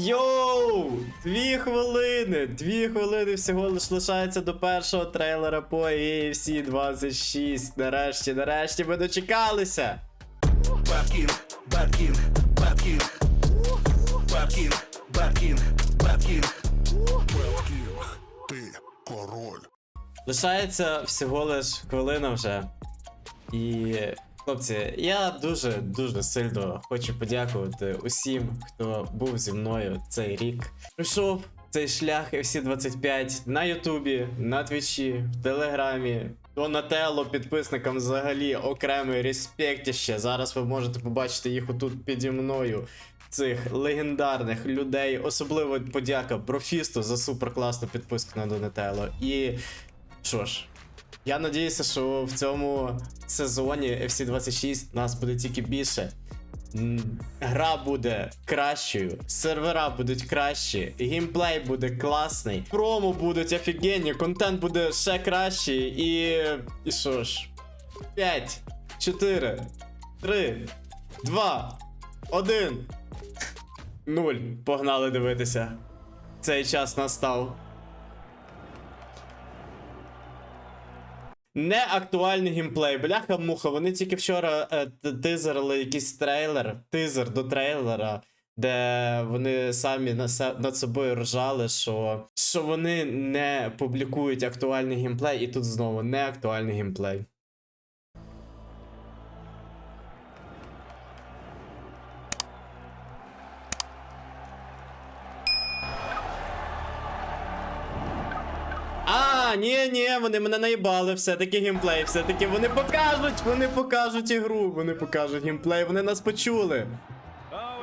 Йоу! Дві хвилини! Дві хвилини всього лиш лишається до першого трейлера по AFC 26. Нарешті, нарешті ми дочекалися. Бабкінг, Бабкінг, Бабкінг, Бабкінг, Бабкінг, Бабкінг. Бабкінг, ти король. Лишається всього лиш хвилина вже. І, хлопці, я дуже дуже сильно хочу подякувати усім, хто був зі мною цей рік. Пройшов цей шлях FC 25 на Ютубі, на Твічі, в Телеграмі. Донателло підписникам взагалі окремий респектіще. Зараз ви можете побачити їх отут піді мною. Цих легендарних людей, особливо подяка Профісту за суперкласну підписку на Донателло. І що ж, я надіюся, що в цьому сезоні FC 26 нас буде тільки більше. Гра буде кращою, сервера будуть кращі, геймплей буде класний, промо будуть офігенні, контент буде ще кращий і. І що ж? 5, 4, 3, 2, 1, 0. Погнали дивитися. Цей час настав. Не актуальний геймплей. Бляха муха. Вони тільки вчора е, тизерили якийсь трейлер, тизер до трейлера, де вони самі на се- над собою ржали, що, що вони не публікують актуальний геймплей, і тут знову не актуальний геймплей. А, ні, ні, вони мене наїбали, все-таки геймплей, все-таки вони покажуть, вони покажуть ігру, вони покажуть геймплей, вони нас почули. Oh.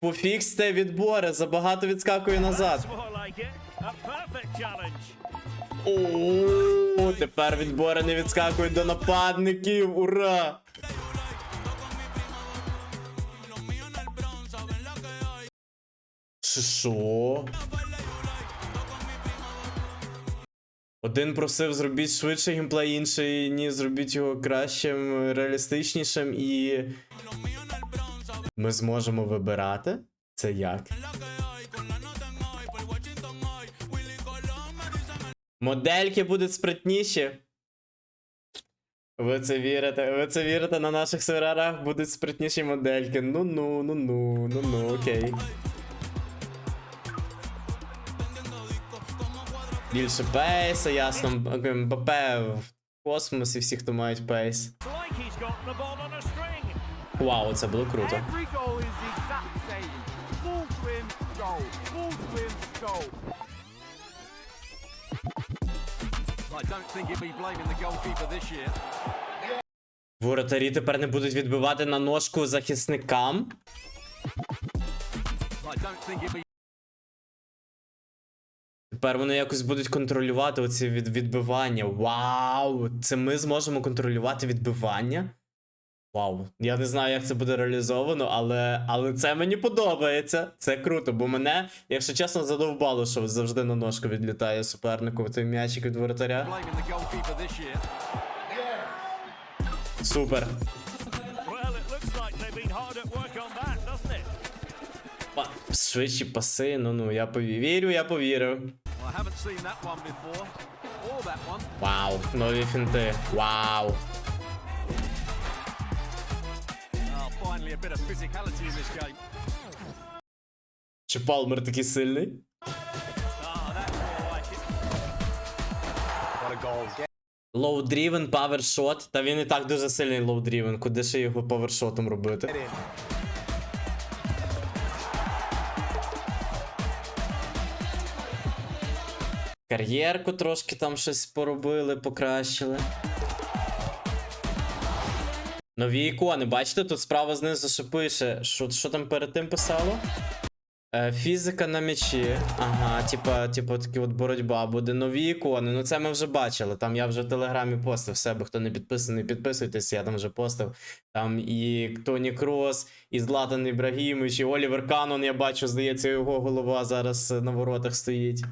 Пофіксте відбори, забагато відскакує назад. О, тепер відбори не відскакують до нападників. Ура! Що? Один просив зробіть швидше геймплей, інший ні, зробіть його кращим, реалістичнішим і. Ми зможемо вибирати? Це як? Модельки будуть спритніші. Ви це вірите? Ви це вірите на наших серверах будуть спритніші модельки. Ну ну, ну ну, ну ну, окей. Більше пейса, ясно. МБП в космосі, всі, хто мають пейс. Вау, це було круто. Воротарі тепер не будуть відбивати на ножку захисникам. Тепер вони якось будуть контролювати оці від відбивання. Вау! Це ми зможемо контролювати відбивання. Вау. Я не знаю, як це буде реалізовано, але, але це мені подобається. Це круто, бо мене, якщо чесно, задовбало, що завжди на ножку відлітає супернику той м'ячик від воротаря. Супер. Швидші паси, ну ну, я повірю, я повірив. Well, I haven't seen that one before. Or that one. Вау, нові фінти. Вау. Oh, finally a bit of physicality in this game. Чи Палмер такий сильний? Ah. Лоу-дрівен, павершот. Та він і так дуже сильний лоу-дрівен. Куди ще його павершотом робити? Кар'єрку трошки там щось поробили, покращили. Нові ікони, бачите, тут справа знизу що пише. Що, що там перед тим писало? Е, фізика на м'ячі. Ага, типа, типа такі от боротьба буде. Нові ікони. Ну це ми вже бачили. Там я вже в телеграмі постив себе. Хто не підписаний, підписуйтесь, я там вже постив. Там і Тоні Крос, і Златан Ібрагімович, і Олівер Канон, я бачу, здається, його голова зараз на воротах стоїть.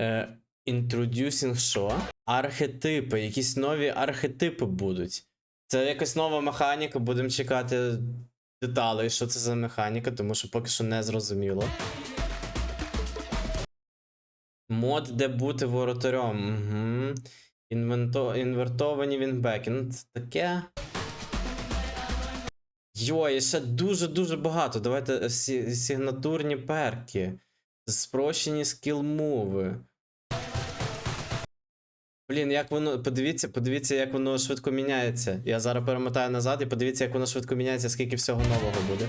Е, що? Архетипи, якісь нові архетипи будуть. Це якась нова механіка, будемо чекати деталей, що це за механіка, тому що поки що не зрозуміло. Мод, де бути воротарем. Угу. Інвенто... Інвертовані вінбеки. Ну, таке. Йой, ще дуже-дуже багато. Давайте сі- сигнатурні перки. Спрощені скіл-мови. Блін, як воно. Подивіться, подивіться, як воно швидко міняється. Я зараз перемотаю назад і подивіться, як воно швидко міняється, скільки всього нового буде.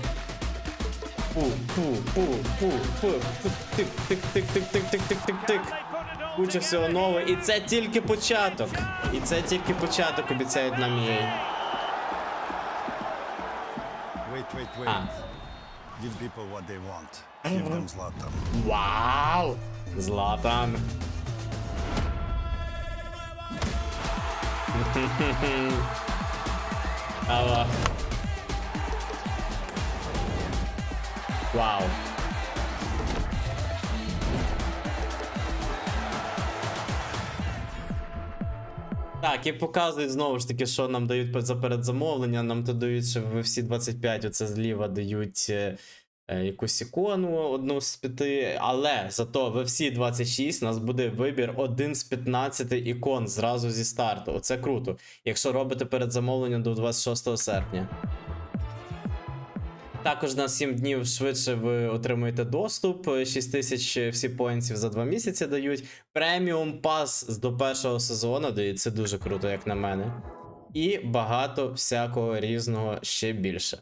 Пу, пу, пу, пу, пу, тик, тик, тик, тик, тик, тик, тик, тик, Куча всього нового. І це тільки початок. І це тільки початок, обіцяють нам EA. Wait, wait, wait. Give people what they want. Them Zlatan. Вау! Златан. Ава. Вау. Так, і показують знову ж таки, що нам дають за передзамовлення. Нам то дають ще в всі 25, оце зліва дають е, якусь ікону, одну з п'яти. Але зато в всі 26 у нас буде вибір один з 15 ікон зразу зі старту. Оце круто. Якщо робите передзамовлення до 26 серпня. Також на 7 днів швидше ви отримуєте доступ. 6 тисяч всі поінтів за 2 місяці дають. Преміум пас до першого сезону дають. Це дуже круто, як на мене. І багато всякого різного ще більше.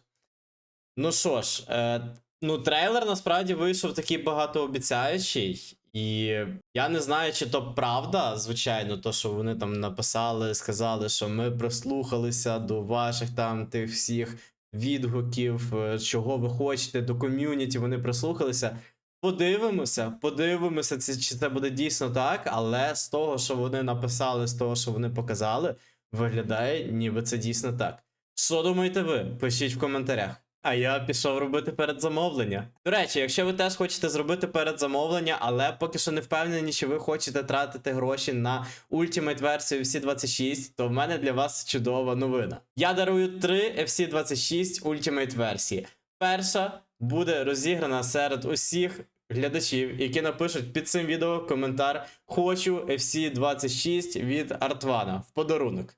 Ну що ж, е, ну трейлер насправді вийшов такий багатообіцяючий. І я не знаю, чи то правда, звичайно, то, що вони там написали, сказали, що ми прислухалися до ваших там тих всіх відгуків, е, чого ви хочете, до ком'юніті, вони прислухалися. Подивимося, подивимося, чи це буде дійсно так, але з того, що вони написали, з того, що вони показали, виглядає, ніби це дійсно так. Що думаєте ви? Пишіть в коментарях. А я пішов робити передзамовлення. До речі, якщо ви теж хочете зробити передзамовлення, але поки що не впевнені, чи ви хочете тратити гроші на Ultimate версію FC26, то в мене для вас чудова новина. Я дарую три FC26 Ultimate версії. Перша буде розіграна серед усіх глядачів, які напишуть під цим відео коментар Хочу FC26 від Артвана в подарунок.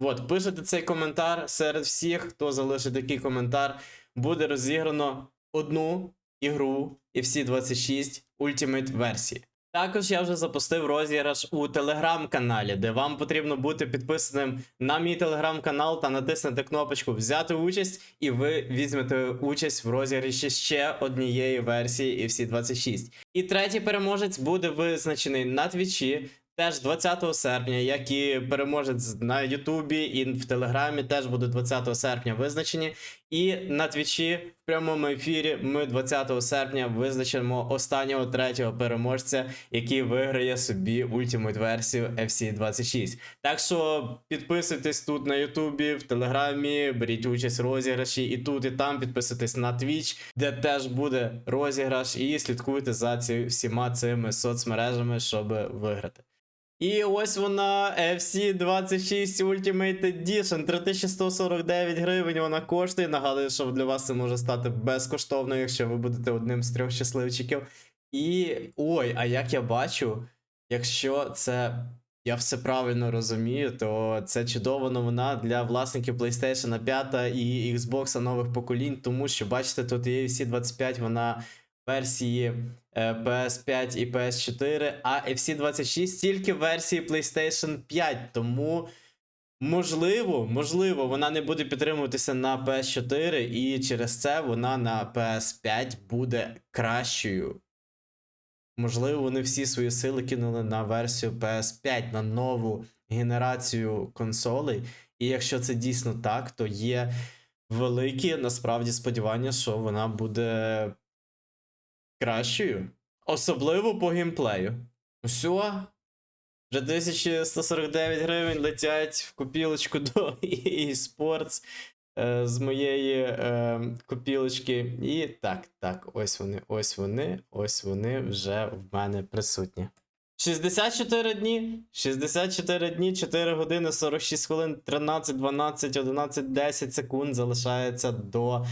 От, пишете цей коментар серед всіх, хто залишить такий коментар, буде розіграно одну ігру FC26 Ultimate версії. Також я вже запустив розіграш у телеграм-каналі, де вам потрібно бути підписаним на мій телеграм-канал та натиснути кнопочку Взяти участь, і ви візьмете участь в розіграші ще однієї версії FC26. І третій переможець буде визначений на твічі. Теж 20 серпня, як і переможець на Ютубі і в Телеграмі, теж буде 20 серпня визначені. І на Твічі в прямому ефірі ми 20 серпня визначимо останнього третього переможця, який виграє собі ультимейт версію FC26. Так що підписуйтесь тут на Ютубі, в Телеграмі, беріть участь в розіграші і тут, і там підписуйтесь на Twitch, де теж буде розіграш, і слідкуйте за ці всіма цими соцмережами, щоб виграти. І ось вона FC26 Ultimate Edition. 3149 гривень вона коштує. Нагадую, що для вас це може стати безкоштовно, якщо ви будете одним з трьох щасливчиків. І ой, а як я бачу, якщо це. Я все правильно розумію, то це чудова новина для власників PlayStation 5 і Xbox нових поколінь, тому що бачите, тут є FC25, вона версії е, PS5 і PS4, а FC26 тільки в версії PlayStation 5. Тому, можливо, можливо, вона не буде підтримуватися на PS4, і через це вона на PS5 буде кращою. Можливо, вони всі свої сили кинули на версію PS5, на нову генерацію консолей. І якщо це дійсно так, то є великі насправді сподівання, що вона буде кращою. Особливо по геймплею. Все. Вже 1149 гривень летять в копілочку до EA Sports е, з моєї е, копілочки. І так, так, ось вони, ось вони, ось вони вже в мене присутні. 64 дні. 64 дні, 4 години, 46 хвилин, 13, 12, 11, 10 секунд залишається до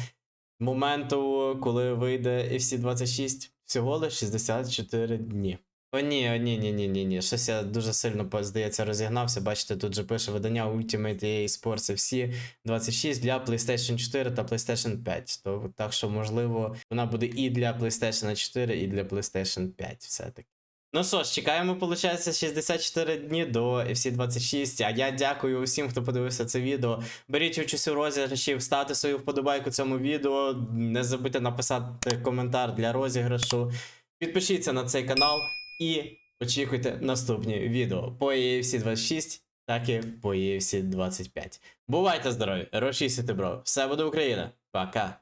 моменту, коли вийде FC 26. Всього лише 64 дні. О, ні, о, ні, ні, ні, ні, ні. Щось я дуже сильно, здається, розігнався. Бачите, тут же пише видання Ultimate EA Sports FC 26 для PlayStation 4 та PlayStation 5. То, так що, можливо, вона буде і для PlayStation 4, і для PlayStation 5 все-таки. Ну що ж, чекаємо, виходить, 64 дні до FC 26. А я дякую усім, хто подивився це відео. Беріть участь у розіграші, ставте свою вподобайку цьому відео. Не забудьте написати коментар для розіграшу. Підпишіться на цей канал і очікуйте наступні відео по EFC 26, так і по EFC 25. Бувайте здорові! Рошісіте, бро! Все буде Україна! Пока!